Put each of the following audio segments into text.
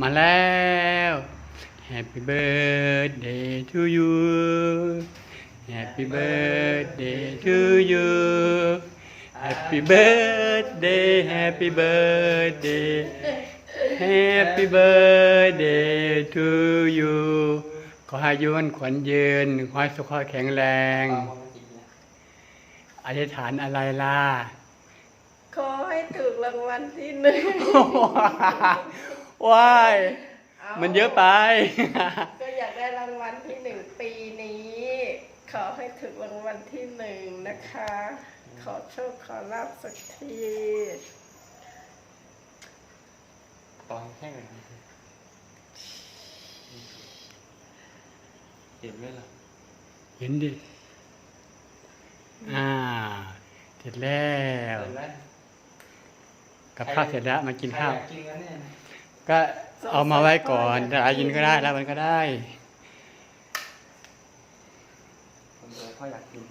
มาแล้ว Happy birthday to you Happy birthday to you Happy birthday Happy birthday Happy birthday to you ขอให้อายุมันขวัญยืน ขอให้สุขภาพแข็งแรง อธิษฐานอะไรล่ะ ขอให้ถูกรางวัลที่หนึ่ง ว้ายอามันเยอะไป ก็อยากได้รางวัลที่หนึ่งปีนี้ ขอให้ถูกรางวัลที่หนึ่งนะคะ ขอโชคขอลาบสักที ตอนแค่ไหนเห็นไหมล่ะ เห็นดิ อ่า เสร็จแล้ว เห็นไหมกับข้าวเสร็จแล้วมากินข้าว ใครอยกินกันเนี่ย ก็เอามาไว้ก่อนแต่อายินก็ได้แล้วมันก็ได้คนเดียวเขาอยากกิน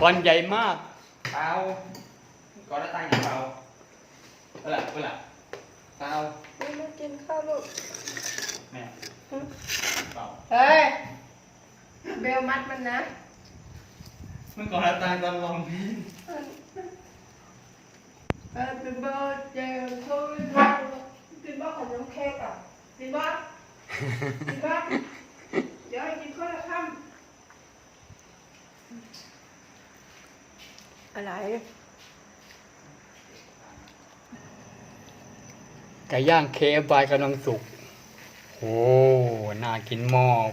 บอลใหญ่มาก เปล่าก่อนหน้าตั้งอย่างเปล่าเออเออเปล่าไม่มากินข้าวลูกแม่เปล่าเฮ้ย เบลมัดมันนะ มันก่อนหน้าตั้งตอนลองนี่ Happy birthday to you กินบ้าขนมเค้กอะ กินบ้ากินบ้าเดี๋ยวให้กินข้าวละค่ำอะไรไก่ย่างเคฟไกำลังสุก โอ้น่ากินมาก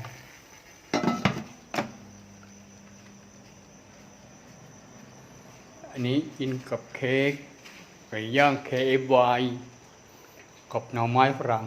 อันนี้กินกับเค้กไก่ย่างเคฟไกับหน่อไม้ฝรั่ง